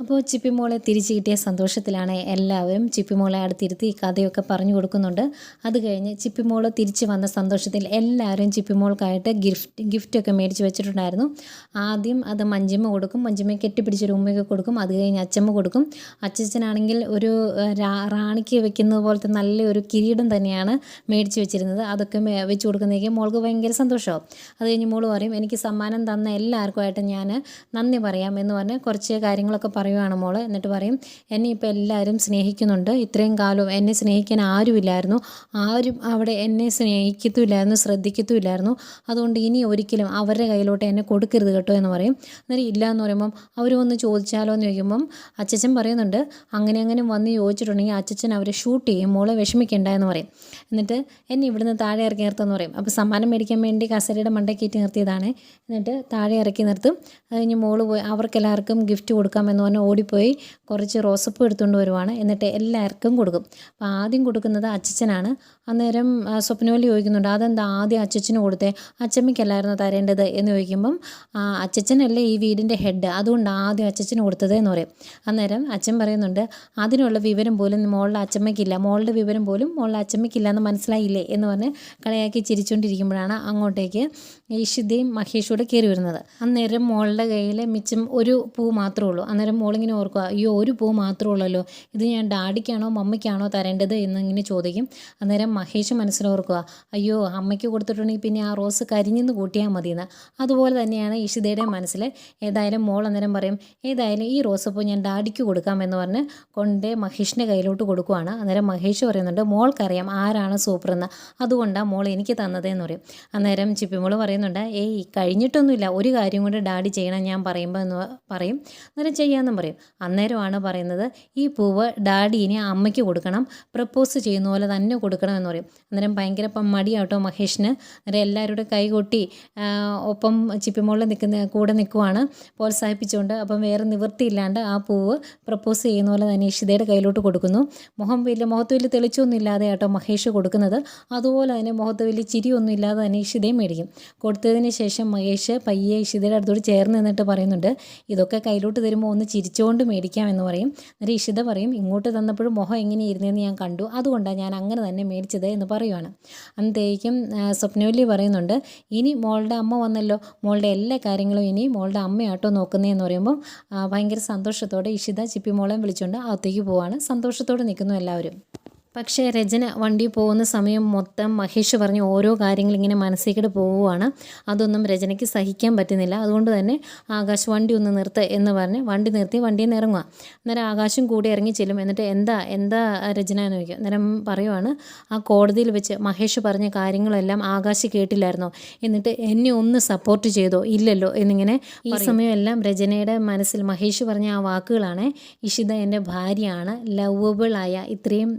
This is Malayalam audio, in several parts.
അപ്പോൾ ചിപ്പിമോളെ തിരിച്ചു കിട്ടിയ സന്തോഷത്തിലാണ് എല്ലാവരും ചിപ്പിമോളെ അടുത്തിരുത്തി കഥയൊക്കെ പറഞ്ഞു കൊടുക്കുന്നുണ്ട്. അത് കഴിഞ്ഞ് ചിപ്പിമോൾ തിരിച്ചു വന്ന സന്തോഷത്തിൽ എല്ലാവരും ചിപ്പിമോൾക്കായിട്ട് ഗിഫ്റ്റ് ഗിഫ്റ്റൊക്കെ മേടിച്ച് വെച്ചിട്ടുണ്ടായിരുന്നു. ആദ്യം അത് മഞ്ചിമ്മ കൊടുക്കും. മഞ്ചിമ്മ കെട്ടിപ്പിടിച്ചൊരു ഉമ്മയൊക്കെ കൊടുക്കും. അത് കഴിഞ്ഞ് അച്ചമ്മ കൊടുക്കും. അച്ചച്ചനാണെങ്കിൽ ഒരു റാണിക്ക് വെക്കുന്നത് പോലത്തെ നല്ലൊരു കിരീടം തന്നെയാണ് മേടിച്ച് വെച്ചിരുന്നത്. അതൊക്കെ വെച്ച് കൊടുക്കുന്നതേക്ക് മോൾക്ക് ഭയങ്കര സന്തോഷമാവും. അത് കഴിഞ്ഞ് മോൾ പറയും എനിക്ക് സമ്മാനം തന്ന എല്ലാവർക്കുമായിട്ട് ഞാൻ നന്ദി പറയാം എന്ന് പറഞ്ഞ് കുറച്ച് കാര്യങ്ങളൊക്കെ പറയുവാണ് മോൾ. എന്നിട്ട് പറയും എന്നെ ഇപ്പോൾ എല്ലാവരും സ്നേഹിക്കുന്നുണ്ട്. ഇത്രയും കാലവും എന്നെ സ്നേഹിക്കാൻ ആരുമില്ലായിരുന്നു. ആരും അവിടെ എന്നെ സ്നേഹിക്കത്തുമില്ലായിരുന്നു ശ്രദ്ധിക്കത്തുമില്ലായിരുന്നു. അതുകൊണ്ട് ഇനി ഒരിക്കലും അവരുടെ കയ്യിലോട്ട് എന്നെ കൊടുക്കരുത് കേട്ടോ എന്ന് പറയും. അന്നേരം ഇല്ല എന്ന് പറയുമ്പം അവർ വന്ന് ചോദിച്ചാലോ എന്ന് ചോദിക്കുമ്പം അച്ചച്ചൻ പറയുന്നുണ്ട് അങ്ങനെ അങ്ങനെ വന്ന് ചോദിച്ചിട്ടുണ്ടെങ്കിൽ അച്ചച്ചൻ അവരെ ഷൂട്ട് ചെയ്യും. മോളെ വിഷമിക്കേണ്ട എന്ന് പറയും. എന്നിട്ട് എന്നെ ഇവിടുന്ന് താഴെ ഇറക്കി നിർത്തുമെന്ന് പറയും. അപ്പോൾ സമ്മാനം മേടിക്കാൻ വേണ്ടി കസരയുടെ മണ്ടക്കേറ്റി നിർത്തിയതാണ്. എന്നിട്ട് താഴെ ഇറക്കി നിർത്തും. അത് കഴിഞ്ഞ് മോൾ പോയി അവർക്കെല്ലാവർക്കും ഗിഫ്റ്റ് കൊടുക്കാമെന്ന് ഓടിപ്പോയി കുറച്ച് റോസപ്പൂ എടുത്തുകൊണ്ട് വരുവാണ്. എന്നിട്ട് എല്ലാവർക്കും കൊടുക്കും. അപ്പോൾ ആദ്യം കൊടുക്കുന്നത് അച്ചച്ചനാണ് അന്നേരം സ്വപ്നവലി ചോദിക്കുന്നുണ്ട് അതെന്താ ആദ്യം അച്ചച്ചന് കൊടുത്തേ? അച്ചമ്മയ്ക്കല്ലായിരുന്നു തരേണ്ടത്? എന്ന് ചോദിക്കുമ്പം ആ, അച്ചച്ചനല്ലേ ഈ വീടിന്റെ ഹെഡ്. അതുകൊണ്ട് ആദ്യം അച്ചച്ചന് കൊടുത്തത് എന്ന് പറയും. അന്നേരം അച്ഛൻ പറയുന്നുണ്ട് അതിനുള്ള വിവരം പോലും മോളുടെ അച്ചമ്മയ്ക്കില്ല മോളുടെ വിവരം പോലും മോളുടെ അച്ചമ്മയ്ക്കില്ല എന്ന് മനസ്സിലായില്ലേ? എന്ന് പറഞ്ഞ് കളിയാക്കി ചിരിച്ചുകൊണ്ടിരിക്കുമ്പോഴാണ് അങ്ങോട്ടേക്ക് ഈഷിതയും മഹേഷൂടെ കയറി വരുന്നത്. അന്നേരം മോളുടെ കയ്യിൽ മിച്ചം ഒരു പൂ മാത്രമേ ഉള്ളൂ. അന്നേരം മോളിങ്ങനെ ഓർക്കുക അയ്യോ ഒരു പൂ മാത്രമേ ഉള്ളല്ലോ ഇത് ഞാൻ ഡാഡിക്കാണോ മമ്മയ്ക്കാണോ തരേണ്ടത്? എന്നിങ്ങനെ ചോദിക്കും. അന്നേരം മഹേഷ് മനസ്സിലോർക്കുക അയ്യോ അമ്മയ്ക്ക് കൊടുത്തിട്ടുണ്ടെങ്കിൽ പിന്നെ ആ റോസ് കരിഞ്ഞെന്ന് കൂട്ടിയാൽ മതിയെന്ന്. അതുപോലെ തന്നെയാണ് ഇഷിതയുടെ മനസ്സിൽ. ഏതായാലും മോൾ അന്നേരം പറയും ഏതായാലും ഈ റോസ് റോസപ്പൂ ഞാൻ ഡാഡിക്ക് കൊടുക്കാമെന്ന് പറഞ്ഞ് കൊണ്ട് മഹേഷിന്റെ കയ്യിലോട്ട് കൊടുക്കുവാണ്. അന്നേരം മഹേഷ് പറയുന്നുണ്ട് മോൾക്കറിയാം ആരാണ് സൂപ്പറെന്ന്. അതുകൊണ്ടാണ് മോൾ എനിക്ക് തന്നതെന്ന് പറയും. അന്നേരം ചിപ്പിമോൾ പറയുന്നുണ്ട് ഏയ് കഴിഞ്ഞിട്ടൊന്നുമില്ല. ഒരു കാര്യം കൊണ്ട് ഡാഡി ചെയ്യണം ഞാൻ പറയുമ്പോൾ എന്ന് പറയും. അന്നേരം ചെയ്യാമെന്നും പറയും. അന്നേരമാണ് പറയുന്നത് ഈ പൂവ് ഇനി അമ്മയ്ക്ക് കൊടുക്കണം പ്രപ്പോസ് ചെയ്യുന്ന പോലെ തന്നെ കൊടുക്കണം എന്ന് പറയും. അന്നേരം ഭയങ്കര ഇപ്പം മടിയാട്ടോ മഹേഷിന്. അന്നേരം എല്ലാവരുടെ കൈകൊട്ടി ഒപ്പം ചിപ്പിമോളിൽ നിൽക്കുന്ന കൂടെ നിൽക്കുവാണ് പ്രോത്സാഹിപ്പിച്ചുകൊണ്ട് അപ്പം വേറെ നിവൃത്തിയില്ലാണ്ട് ആ പൂവ് പ്രപ്പോസ് ചെയ്യുന്ന പോലെ തന്നെ ഇഷിതയുടെ കയ്യിലോട്ട് കൊടുക്കുന്നു. മുഖം വലിയ മുഖത്ത് വലിയ തെളിച്ചൊന്നും ഇല്ലാതെ ആട്ടോ മഹേഷ് കൊടുക്കുന്നത്. അതുപോലെ തന്നെ മുഖത്ത് വലിയ ചിരിയൊന്നും ഇല്ലാതെ തന്നെ ഇഷിതയും മേടിക്കും. കൊടുത്തതിന് ശേഷം മഹേഷ് പയ്യെ ഇഷിതയുടെ അടുത്തോട് ചേർന്ന് നിന്നിട്ട് പറയുന്നുണ്ട് ഇതൊക്കെ കയ്യിലോട്ട് തരുമ്പോൾ ഒന്ന് ചിരിച്ചുകൊണ്ട് മേടിക്കാം എന്ന് പറയും. എന്നിട്ട് ഇഷിത പറയും ഇങ്ങോട്ട് തന്നപ്പോഴും മുഖം എങ്ങനെ ഇരുന്നതെന്ന് ഞാൻ കണ്ടു. അതുകൊണ്ടാണ് ഞാൻ അങ്ങനെ തന്നെ മേടിച്ചത് എന്ന് പറയുവാണ്. അന്നത്തേക്കും സ്വപ്നവല്ലി പറയുന്നുണ്ട് ഇനി മോളുടെ അമ്മ വന്നല്ലോ. മോളുടെ എല്ലാ കാര്യങ്ങളും ഇനി മോളുടെ അമ്മയാട്ടോ നോക്കുന്നതെന്ന് പറയുമ്പം ഭയങ്കര സന്തോഷത്തോടെ ഇഷിത ചിപ്പി മോളെ വിളിച്ചുകൊണ്ട് അകത്തേക്ക് പോവാണ്. സന്തോഷത്തോടെ നിൽക്കുന്നു എല്ലാവരും. പക്ഷേ രചന വണ്ടി പോകുന്ന സമയം മൊത്തം മഹേഷ് പറഞ്ഞ ഓരോ കാര്യങ്ങൾ ഇങ്ങനെ മനസ്സിലേക്കിട്ട് പോവുകയാണ് അതൊന്നും രചനയ്ക്ക് സഹിക്കാൻ പറ്റുന്നില്ല. അതുകൊണ്ട് തന്നെ ആകാശ് വണ്ടി ഒന്ന് നിർത്ത് എന്ന് പറഞ്ഞ് വണ്ടി നിർത്തി വണ്ടിയിൽ നിന്ന് ഇറങ്ങുക അന്നേരം ആകാശം കൂടി ഇറങ്ങി ചെല്ലും. എന്നിട്ട് എന്താ എന്താ രചന എന്ന് ചോദിക്കും. അന്നേരം പറയുവാണ് ആ കോടതിയിൽ വെച്ച് മഹേഷ് പറഞ്ഞ കാര്യങ്ങളെല്ലാം ആകാശ് കേട്ടില്ലായിരുന്നോ? എന്നിട്ട് എന്നെ ഒന്ന് സപ്പോർട്ട് ചെയ്തോ? ഇല്ലല്ലോ എന്നിങ്ങനെ ഈ സമയമെല്ലാം രചനയുടെ മനസ്സിൽ മഹേഷ് പറഞ്ഞ ആ വാക്കുകളാണ് ഇഷിത എന്റെ ഭാര്യയാണ് ലവബിളായ ഇത്രയും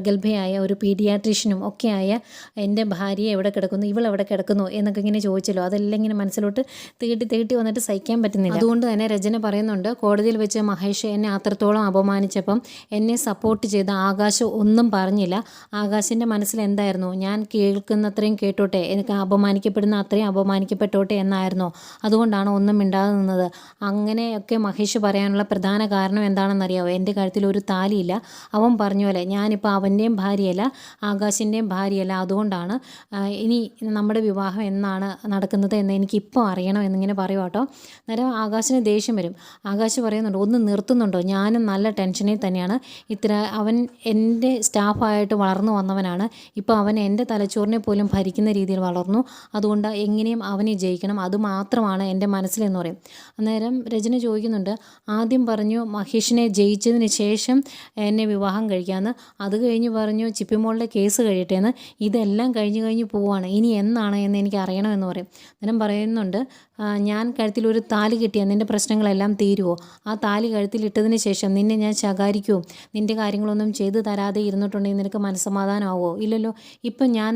പ്രഗത്ഭയായ ഒരു പീഡിയാട്രീഷ്യനും ഒക്കെയായ എന്റെ ഭാര്യ എവിടെ കിടക്കുന്നു ഇവൾ എവിടെ കിടക്കുന്നു എന്നൊക്കെ ഇങ്ങനെ ചോദിച്ചല്ലോ. അതെല്ലാം ഇങ്ങനെ മനസ്സിലോട്ട് തീട്ടി തീട്ടി വന്നിട്ട് സഹിക്കാൻ പറ്റുന്നില്ല. അതുകൊണ്ട് തന്നെ രചന പറയുന്നുണ്ട് കോടതിയിൽ വെച്ച് മഹേഷ് എന്നെ അത്രത്തോളം അപമാനിച്ചപ്പം എന്നെ സപ്പോർട്ട് ചെയ്ത ആകാശ് ഒന്നും പറഞ്ഞില്ല. ആകാശിന്റെ മനസ്സിൽ എന്തായിരുന്നു? ഞാൻ കേൾക്കുന്നത്രയും കേട്ടോട്ടെ എനിക്ക് അപമാനിക്കപ്പെടുന്ന അത്രയും അപമാനിക്കപ്പെട്ടോട്ടെ എന്നായിരുന്നോ. അതുകൊണ്ടാണ് ഒന്നും മിണ്ടാതെ നിന്നത്. അങ്ങനെയൊക്കെ മഹേഷ് പറയാനുള്ള പ്രധാന കാരണം എന്താണെന്നറിയാമോ എന്റെ കാര്യത്തിൽ ഒരു താലിയില്ല. അവൻ പറഞ്ഞ പോലെ ഞാനിപ്പോൾ അവന്റെയും ഭാര്യയല്ല ആകാശിന്റെയും ഭാര്യയല്ല. അതുകൊണ്ടാണ് ഇനി നമ്മുടെ വിവാഹം എന്നാണ് നടക്കുന്നത് എന്ന് എനിക്കിപ്പോൾ അറിയണം എന്നിങ്ങനെ പറയും കേട്ടോ അന്നേരം ആകാശിന് ദേഷ്യം വരും. ആകാശ് പറയുന്നുണ്ട് ഒന്ന് നിർത്തുന്നുണ്ടോ? ഞാനും നല്ല ടെൻഷനിൽ തന്നെയാണ്. ഇത്ര അവൻ എന്റെ സ്റ്റാഫായിട്ട് വളർന്നു വന്നവനാണ്. ഇപ്പോൾ അവൻ എന്റെ തലച്ചോറിനെ പോലും ഭരിക്കുന്ന രീതിയിൽ വളർന്നു. അതുകൊണ്ട് എങ്ങനെയും അവനെ ജയിക്കണം. അതുമാത്രമാണ് എന്റെ മനസ്സിലെന്ന് പറയും. അന്നേരം രചന ചോദിക്കുന്നുണ്ട് ആദ്യം പറഞ്ഞു മഹേഷിനെ ജയിച്ചതിന് ശേഷം എന്നെ വിവാഹം കഴിക്കാമെന്ന് അത് കഴിഞ്ഞ് പറഞ്ഞു ചിപ്പിമോളിലെ കേസ് കഴിയട്ടെ എന്ന്. ഇതെല്ലാം കഴിഞ്ഞ് കഴിഞ്ഞ് പോവാണ്. ഇനി എന്നാണ് എന്ന് എനിക്ക് അറിയണമെന്ന് പറയും. അന്നേരം പറയുന്നുണ്ട് "ആ, ഞാൻ കഴുത്തിൽ ഒരു താലി കിട്ടിയാൽ നിന്റെ പ്രശ്നങ്ങളെല്ലാം തീരുമോ ആ താലി കഴുത്തിലിട്ടതിന് ശേഷം നിന്നെ ഞാൻ ശകാരിക്കുമോ നിന്റെ കാര്യങ്ങളൊന്നും ചെയ്തു തരാതെ ഇരുന്നിട്ടുണ്ടെങ്കിൽ നിനക്ക് മനസ്സമാധാനമാവോ ഇല്ലല്ലോ ഇപ്പം ഞാൻ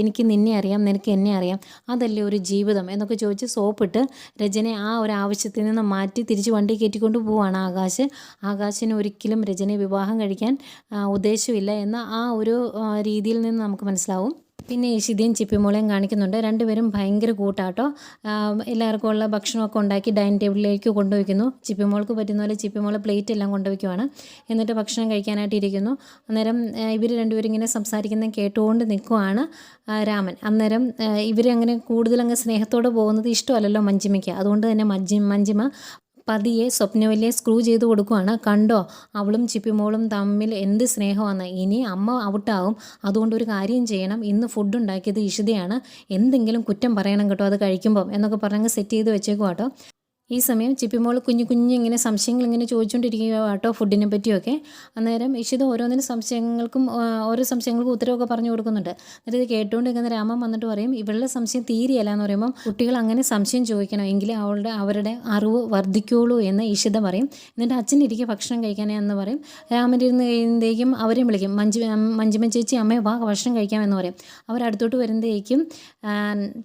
എനിക്ക് നിന്നെ അറിയാം നിനക്ക് എന്നെ അറിയാം. അതല്ലേ ഒരു ജീവിതം? എന്നൊക്കെ ചോദിച്ച് സോപ്പിട്ട് രചനയെ ആ ഒരു ആവശ്യത്തിൽ നിന്ന് മാറ്റി തിരിച്ച് വണ്ടി കയറ്റിക്കൊണ്ട് പോവാണ് ആകാശ്. ആകാശിന് ഒരിക്കലും രചനയെ വിവാഹം കഴിക്കാൻ ഉദ്ദേശമില്ല എന്ന ആ ഒരു രീതിയിൽ നിന്ന് നമുക്ക് മനസ്സിലാവും. പിന്നെ ഇഷിതയും ചിപ്പിമോളെയും കാണിക്കുന്നുണ്ട്. രണ്ടുപേരും ഭയങ്കര കൂട്ടാട്ടോ. എല്ലാവർക്കും ഉള്ള ഭക്ഷണമൊക്കെ ഉണ്ടാക്കി ഡൈനിങ് ടേബിളിലേക്ക് കൊണ്ടുവയ്ക്കുന്നു. ചിപ്പിമോൾക്ക് പറ്റുന്ന പോലെ ചിപ്പിമോൾ പ്ലേറ്റ് എല്ലാം കൊണ്ടുവയ്ക്കുവാണ്. എന്നിട്ട് ഭക്ഷണം കഴിക്കാനായിട്ട് ഇരിക്കുന്നു. അന്നേരം ഇവർ രണ്ടുപേരും ഇങ്ങനെ സംസാരിക്കുന്നത് കേട്ടുകൊണ്ട് നിൽക്കുവാണ് രാമൻ. അന്നേരം ഇവരങ്ങനെ അങ്ങ് സ്നേഹത്തോടെ പോകുന്നത് ഇഷ്ടമല്ലല്ലോ മഞ്ജിമയ്ക്ക്. അതുകൊണ്ട് തന്നെ മഞ്ജി മഞ്ജിമ പതിയെ സ്വപ്നവല്ലിയെ സ്ക്രൂ ചെയ്ത് കൊടുക്കുവാണ്. കണ്ടോ? അവളും ചിപ്പിമോളും തമ്മിൽ എന്ത് സ്നേഹമാണ്. ഇനി അമ്മ ഔട്ടാവും. അതുകൊണ്ട് ഒരു കാര്യം ചെയ്യണം. ഇന്ന് ഫുഡ് ഉണ്ടാക്കിയത് ഇഷിതയാണ്. എന്തെങ്കിലും കുറ്റം പറയണം കേട്ടോ. അത് കഴിക്കുമ്പം എന്നൊക്കെ പറഞ്ഞങ്ങ് സെറ്റ് ചെയ്ത് വെച്ചേക്കും കേട്ടോ ഈ സമയം ചിപ്പിമോൾ കുഞ്ഞു കുഞ്ഞു ഇങ്ങനെ സംശയങ്ങൾ ഇങ്ങനെ ചോദിച്ചുകൊണ്ടിരിക്കുക കേട്ടോ ഫുഡിനെ പറ്റിയൊക്കെ. അന്നേരം ഇഷിത ഓരോന്നിനും സംശയങ്ങൾക്കും ഓരോ സംശയങ്ങൾക്കും ഉത്തരവൊക്കെ പറഞ്ഞു കൊടുക്കുന്നുണ്ട്. എന്നിട്ട് ഇത് കേട്ടുകൊണ്ടിരിക്കുന്ന രാമൻ വന്നിട്ട് പറയും ഇവളുടെ സംശയം തീരെയല്ല എന്ന് പറയുമ്പോൾ കുട്ടികൾ അങ്ങനെ സംശയം ചോദിക്കണം എങ്കിലേ അവളുടെ അവരുടെ അറിവ് വർദ്ധിക്കുള്ളൂ എന്ന് ഇഷിത പറയും. എന്നിട്ട് അച്ഛൻ ഇരിക്കുക ഭക്ഷണം കഴിക്കാനേ എന്ന് പറയും. രാമൻ ഇരുന്ന് കഴിയുമ്പോഴേക്കും അവരെയും വിളിക്കും മഞ്ജു മഞ്ജുമ ചേച്ചി അമ്മയെ വാ ഭക്ഷണം കഴിക്കാമെന്ന് പറയും. അവരടുത്തോട്ട് വരുമ്പോഴേക്കും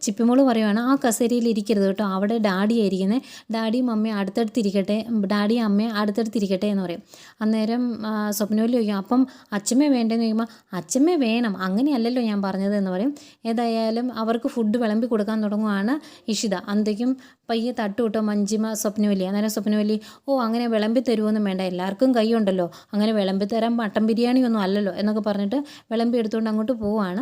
ചിപ്പിമോൾ പറയുവാണ് ആ കസേരയിൽ ഇരിക്കരുത് കേട്ടോ അവിടെ ഡാഡിയാണ് ഇരിക്കുന്നത് ഡാഡിയും അമ്മയും അടുത്തടുത്തിരിക്കട്ടെ ഡാഡിയും അമ്മയും അടുത്തടുത്തിരിക്കട്ടെ എന്ന് പറയും. അന്നേരം ആ, സ്വപ്നവല്ലി ചോദിക്കും അപ്പം അച്ഛമ്മ വേണ്ടെന്ന് ചോദിക്കുമ്പോൾ അച്ഛമ്മ വേണം അങ്ങനെയല്ലല്ലോ ഞാൻ പറഞ്ഞത് എന്ന് പറയും. ഏതായാലും അവർക്ക് ഫുഡ് വിളമ്പി കൊടുക്കാൻ തുടങ്ങുവാണ് ഇഷിത. അന്തേക്കും പയ്യെ തട്ടുവിട്ടോ മഞ്ജിമ സ്വപ്നവലി അന്നേരം സ്വപ്നവലി ഓ അങ്ങനെ വിളമ്പി തരുമൊന്നും വേണ്ട എല്ലാവർക്കും കൈയുണ്ടല്ലോ അങ്ങനെ വിളമ്പി തരാൻ മട്ടൻ ബിരിയാണി ഒന്നും അല്ലല്ലോ എന്നൊക്കെ പറഞ്ഞിട്ട് വിളമ്പി എടുത്തുകൊണ്ട് അങ്ങോട്ട് പോവാണ്.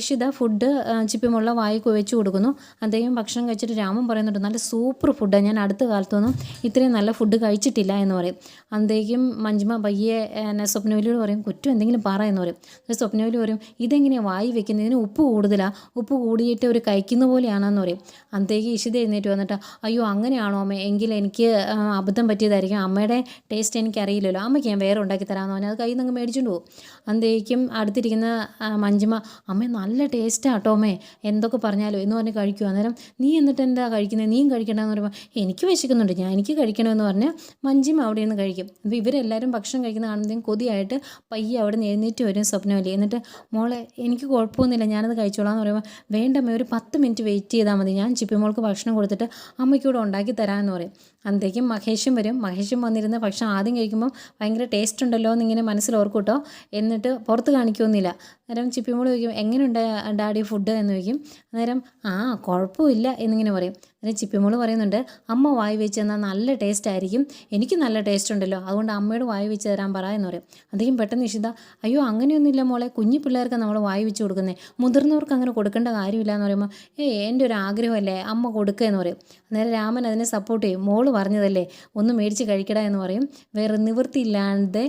ഇഷിത ഫുഡ് ചിപ്പിമുള്ള വായി വെച്ച് കൊടുക്കുന്നു. അദ്ദേഹം ഭക്ഷണം കഴിച്ചിട്ട് രാമൻ പറയുന്നുണ്ട് നല്ല സൂപ്പർ ഫുഡാണ് ഞാൻ അടുത്ത കാലത്തൊന്നും ഇത്രയും നല്ല ഫുഡ് കഴിച്ചിട്ടില്ല എന്ന് പറയും. അന്തേക്കും മഞ്ജുമ പയ്യെ എന്നെ സ്വപ്നവലിയോട് പറയും കുറ്റം എന്തെങ്കിലും പറ എന്ന് പറയും. സ്വപ്നവലി പറയും ഇതെങ്ങനെയാണ് വായി വെക്കുന്നത് ഇതിന് ഉപ്പ് കൂടുതലാണ് ഉപ്പ് കൂടിയിട്ട് ഒരു കഴിക്കുന്ന പോലെയാണെന്ന് പറയും. അന്തേക്ക് ഇഷിത എഴുന്നേറ്റ് വന്നിട്ട് അയ്യോ അങ്ങനെയാണോ അമ്മ? എങ്കിൽ എനിക്ക് അബദ്ധം പറ്റിയതായിരിക്കും. അമ്മയുടെ ടേസ്റ്റ് എനിക്കറിയില്ലല്ലോ. അമ്മയ്ക്ക് ഞാൻ വേറെ ഉണ്ടാക്കി തരാമെന്ന് പറഞ്ഞാൽ അത് കയ്യിൽ നിന്ന് മേടിച്ചുകൊണ്ട് പോകും അന്തേക്കും അടുത്തിരിക്കുന്ന മഞ്ജുമ അമ്മ നല്ല ടേസ്റ്റാണ് കേട്ടോ അമ്മേ. എന്തൊക്കെ പറഞ്ഞാലോ എന്ന് പറഞ്ഞ് കഴിക്കും അന്നേരം നീ എന്നിട്ട് എന്താ കഴിക്കുന്നത് നീയും കഴിക്കണ്ടെന്ന് പറയുമ്പോൾ എനിക്ക് വിശക്കുന്നുണ്ട്. ഞാൻ എനിക്ക് കഴിക്കണമെന്ന് പറഞ്ഞാൽ മഞ്ചിമ അവിടെ നിന്ന് കഴിക്കും. അപ്പോൾ ഇവരെല്ലാവരും ഭക്ഷണം കഴിക്കുന്ന കാണുന്നതും കൊതിയായിട്ട് പയ്യെ അവിടെ നിന്ന് എഴുന്നേറ്റ് വരും സ്വപ്നമല്ലേ എന്നിട്ട് മോളെ എനിക്ക് കുഴപ്പമൊന്നുമില്ല ഞാനത് കഴിച്ചോളാം എന്ന് പറയുമ്പോൾ വേണ്ടമ്മ ഒരു പത്ത് മിനിറ്റ് വെയിറ്റ് ചെയ്താൽ മതി. ഞാൻ ചിപ്പി മോൾക്ക് ഭക്ഷണം കൊടുത്തിട്ട് അമ്മയ്ക്കൂടെ ഉണ്ടാക്കി തരാമെന്ന് പറയും. അന്തേക്കും മഹേഷും വരും. മഹേഷും വന്നിരുന്ന് ഭക്ഷണം ആദ്യം കഴിക്കുമ്പോൾ ഭയങ്കര ടേസ്റ്റ് ഉണ്ടല്ലോ എന്നിങ്ങനെ മനസ്സിൽ ഓർക്കൂട്ടോ. കേട്ടോ എന്നിട്ട് പുറത്ത് കാണിക്കുമെന്നില്ല അന്നേരം ചിപ്പിമോൾ ചോദിക്കും എങ്ങനെയുണ്ട് ഡാഡി ഫുഡ് എന്ന് ചോദിക്കും. അന്നേരം ആ കുഴപ്പമില്ല എന്നിങ്ങനെ പറയും. അന്നേരം ചിപ്പിമോൾ പറയുന്നുണ്ട് അമ്മ വായി വെച്ച് തന്നാൽ നല്ല ടേസ്റ്റ് ആയിരിക്കും. എനിക്ക് നല്ല ടേസ്റ്റ് ഉണ്ടല്ലോ. അതുകൊണ്ട് അമ്മയോട് വായി വെച്ച് തരാൻ പറ എന്ന് പറയും. അദ്ദേഹം പെട്ടെന്ന് നിഷിത അയ്യോ അങ്ങനെയൊന്നുമില്ല മോളെ. കുഞ്ഞു പിള്ളേർക്ക് നമ്മൾ വായി വെച്ച് കൊടുക്കുന്നത് മുതിർന്നവർക്ക് അങ്ങനെ കൊടുക്കേണ്ട കാര്യമില്ല എന്ന് പറയുമ്പോൾ ഏയ് എന്റെ ഒരു ആഗ്രഹമല്ലേ. അമ്മ കൊടുക്കുക എന്ന് പറയും. അന്നേരം രാമൻ അതിനെ സപ്പോർട്ട് ചെയ്യും. മോൾ പറഞ്ഞതല്ലേ? ഒന്ന് മേടിച്ച് കഴിക്കട എന്ന് പറയും. വേറെ നിവൃത്തിയില്ലാതെ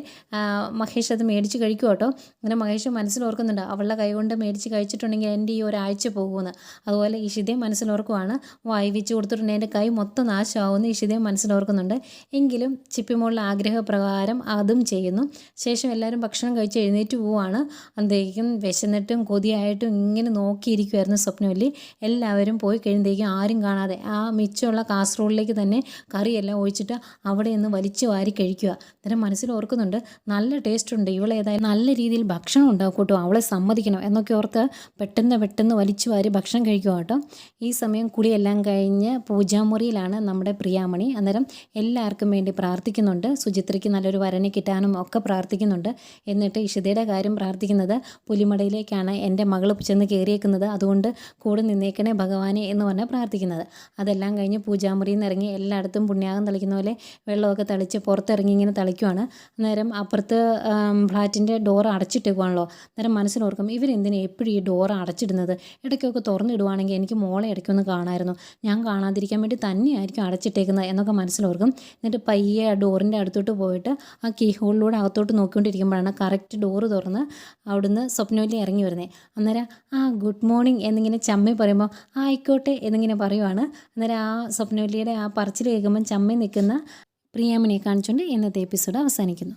മഹേഷ് അത് മേടിച്ച് കഴിക്കും കേട്ടോ അങ്ങനെ മഹേഷ് മനസ്സിൽ ഓർക്കുന്നുണ്ട് അവളുടെ കൈ കൊണ്ട് മേടിച്ച് കഴിച്ചിട്ടുണ്ടെങ്കിൽ എന്റെ ഈ ഒരാഴ്ച പോകുമെന്ന്. അതുപോലെ ഇഷിതയും മനസ്സിലോർക്കുവാണ് വായിവിച്ച് കൊടുത്തിട്ടുണ്ടെങ്കിൽ എന്റെ കൈ മൊത്തം നാശമാവുമെന്ന് ഇഷിതയും മനസ്സിലോർക്കുന്നുണ്ട് എങ്കിലും ചിപ്പിമോളിലെ ആഗ്രഹപ്രകാരം അതും ചെയ്യുന്നു. ശേഷം എല്ലാവരും ഭക്ഷണം കഴിച്ച് എഴുന്നേറ്റ് പോവുകയാണ് അന്തേക്കും വിശന്നിട്ടും കൊതിയായിട്ടും ഇങ്ങനെ നോക്കിയിരിക്കുമായിരുന്നു സ്വപ്നവല്ലി. എല്ലാവരും പോയി കഴിയുമ്പോഴേക്കും ആരും കാണാതെ ആ മിച്ചമുള്ള കാസറോളിലേക്ക് തന്നെ കറിയെല്ലാം ഒഴിച്ചിട്ട് അവിടെ നിന്ന് വലിച്ചു വാരി കഴിക്കുക. അന്നേരം മനസ്സിൽ ഓർക്കുന്നുണ്ട് നല്ല ടേസ്റ്റ് ഉണ്ട്. ഇവളേതായാലും നല്ല രീതിയിൽ ഭക്ഷണം ഉണ്ടാക്കൂട്ടോ അവളെ സമ്മതിക്കണം എന്നൊക്കെ ഓർത്ത് പെട്ടെന്ന് പെട്ടെന്ന് വലിച്ചു വാരി ഭക്ഷണം കഴിക്കുക കേട്ടോ. ഈ സമയം കുളിയെല്ലാം കഴിഞ്ഞ് പൂജാമുറിയിലാണ് നമ്മുടെ പ്രിയാമണി. അന്നേരം എല്ലാവർക്കും വേണ്ടി പ്രാർത്ഥിക്കുന്നുണ്ട്. സുചിത്രയ്ക്ക് നല്ലൊരു വരനെ കിട്ടാനും ഒക്കെ പ്രാർത്ഥിക്കുന്നുണ്ട്. എന്നിട്ട് ഇഷിതയുടെ കാര്യം പ്രാർത്ഥിക്കുന്നത് പുലിമടയിലേക്കാണ് എന്റെ മകൾ ചെന്ന് കയറിയേക്കുന്നത്. അതുകൊണ്ട് കൂടെ നിന്നേക്കണേ ഭഗവാനെ എന്ന് പറഞ്ഞാൽ പ്രാർത്ഥിക്കുന്നത്. അതെല്ലാം കഴിഞ്ഞ് പൂജാമുറിയിൽ നിന്ന് ഇറങ്ങി എല്ലായിടത്തും പുണ്യാകം തളിക്കുന്ന പോലെ വെള്ളമൊക്കെ തളിച്ച് പുറത്തിറങ്ങി ഇങ്ങനെ തളിക്കുവാണ്. അന്നേരം അപ്പുറത്ത് ഫ്ലാറ്റിന്റെ ഡോർ അടച്ചിട്ടേക്കുവാണല്ലോ അന്നേരം മനസ്സിലോർക്കും ഇവരെന്തിനാ എപ്പോഴും ഈ ഡോർ അടച്ചിടുന്നത്? ഇടയ്ക്കൊക്കെ തുറന്നിടുവാണെങ്കിൽ എനിക്ക് മോളെ ഇടയ്ക്കൊന്ന് കാണാമായിരുന്നു ഞാൻ കാണാതിരിക്കാൻ വേണ്ടി തന്നെയായിരിക്കും അടച്ചിട്ടേക്കുന്നത് എന്നൊക്കെ മനസ്സിലോർക്കും. എന്നിട്ട് പയ്യെ ആ ഡോറിന്റെ അടുത്തോട്ട് പോയിട്ട് ആ കീ ഹോളിലൂടെ അകത്തോട്ട് നോക്കിക്കൊണ്ടിരിക്കുമ്പോഴാണ് കറക്റ്റ് ഡോറ് തുറന്ന് അവിടുന്ന് സ്വപ്നവല്ലി ഇറങ്ങി വരുന്നത് അന്നേരം ആ ഗുഡ് മോർണിംഗ് എന്നിങ്ങനെ ചമ്മി പറയുമ്പോൾ ആയിക്കോട്ടെ എന്നിങ്ങനെ പറയുവാണ്. അന്നേരം ആ സ്വപ്നവല്ലിയുടെ ആ പറച്ചിൽ കേൾക്കുമ്പം ചമ്മി നിൽക്കുന്ന പ്രിയാമണിയെ കാണിച്ചുകൊണ്ട് ഇന്നത്തെ എപ്പിസോഡ് അവസാനിക്കുന്നു.